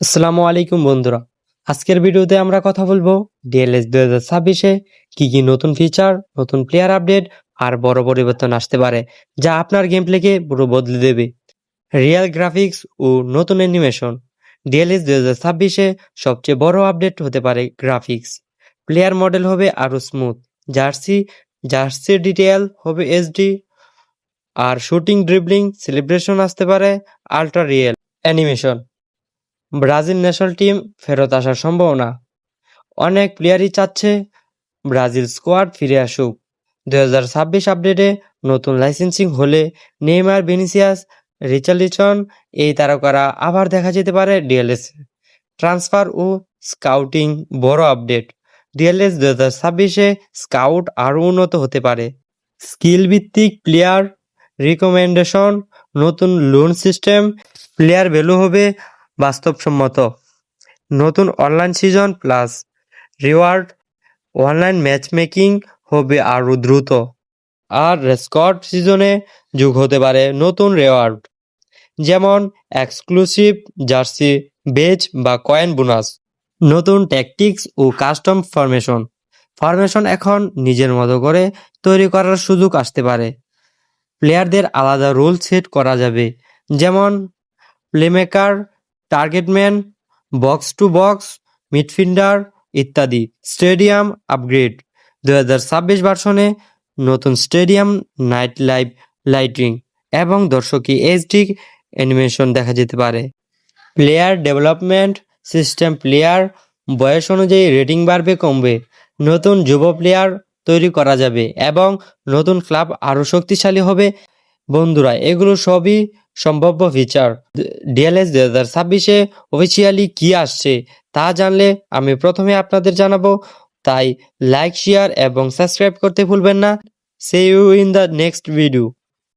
আসসালামু আলাইকুম বন্ধুরা। আজকের ভিডিওতে আমরা কথা বলব ডিএলএস দুই হাজার ছাব্বিশে কী কী নতুন ফিচার নতুন প্লেয়ার আপডেট আর বড় পরিবর্তন আসতে পারে, যা আপনার গেম প্লেকে পুরো বদলে দেবে। রিয়েল গ্রাফিক্স ও নতুন অ্যানিমেশন ডিএলএস দুই হাজার ছাব্বিশে সবচেয়ে বড় আপডেট হতে পারে গ্রাফিক্স প্লেয়ার মডেল হবে আরও স্মুথ জার্সি জার্সি ডিটেল হবে এসডি আর শুটিং ড্রিবলিং সেলিব্রেশন আসতে পারে ultra real animation Brazil national team ফেরত আসার সম্ভাবনা। অনেক প্লেয়ারই চাচ্ছে ব্রাজিল স্কোয়াড ফিরে আসুক। দু হাজার ছাব্বিশ আপডেটে নতুন লাইসেন্সিং হলে নেইমার বেনিসিয়াস রিচার্লিসন এই তারকারা আবার দেখা যেতে পারে ডিএলএস ট্রান্সফার ও স্কাউটিং বড় আপডেট ডিএলএস দু হাজার ছাব্বিশে স্কাউট আরও উন্নত হতে পারে। স্কিল ভিত্তিক প্লেয়ার রিকমেন্ডেশন নতুন লোন সিস্টেম প্লেয়ার ভ্যালু হবে বাস্তবসম্মত। নতুন online season plus reward online match making হবে আরও দ্রুত। আর রেসকর্ড সিজনে যোগ হতে পারে নতুন রেওয়ার্ড যেমন এক্সক্লুসিভ জার্সি বেজ বা কয়েন বোনাস নতুন ট্যাকটিক্স ও কাস্টম ফরমেশন ফরমেশন এখন নিজের মতো করে তৈরি করার সুযোগ আসতে পারে। প্লেয়ারদের আলাদা রুল সেট করা যাবে। যেমন playmaker target man box to box midfielder ইত্যাদি। স্টেডিয়াম আপগ্রেড দু হাজার ছাব্বিশ ভার্সনে নতুন স্টেডিয়াম নাইট লাইভ লাইটিং এবং দর্শকই এইচডি অ্যানিমেশন দেখা যেতে পারে। প্লেয়ার ডেভেলপমেন্ট সিস্টেম প্লেয়ার বয়স অনুযায়ী রেটিং বাড়বে, কমবে। নতুন যুব প্লেয়ার তৈরি করা যাবে এবং নতুন ক্লাব আরও শক্তিশালী হবে। বন্ধুরা, এগুলো সবই সম্ভাব্য ফিচার ডিএলএস দুই হাজার ছাব্বিশে অফিসিয়ালি কি আসছে তা জানলে আমি প্রথমে আপনাদের জানাব। তাই লাইক শেয়ার এবং সাবস্ক্রাইব করতে ভুলবেন না। See you in the next video